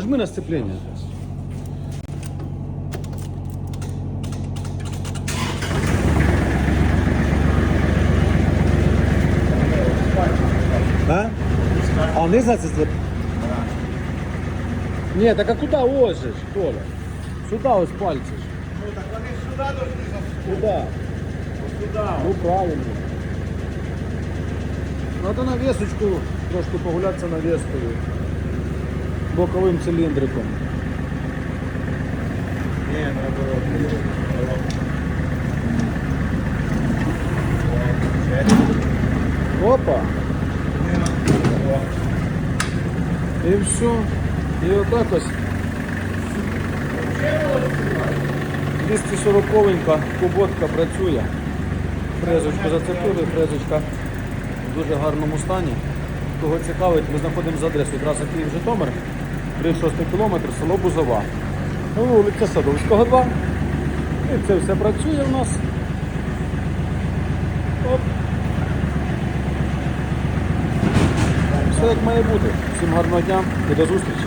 Нажми на сцепление. А? А он из зацепит? Нет, так а куда ложишь, Толя? Сюда вот пальцы. Ну так они сюда должны засунуть. Куда? Вот сюда. Ну правильно. Надо на весочку трошки погуляться на вескою. Боковим циліндриком. Опа! І все. І отак ось. 240-ка куботка працює. Фрезочку зацепили, фрезочка в дуже гарному стані. Кого цікавить, ми знаходимося за адресою траса Київ-Житомир, 36 кілометр, село Бузова. Ну, Вулиця Садовського 2. І це все працює в нас. Оп. Все як має бути. Всім гарного дня і до зустрічі.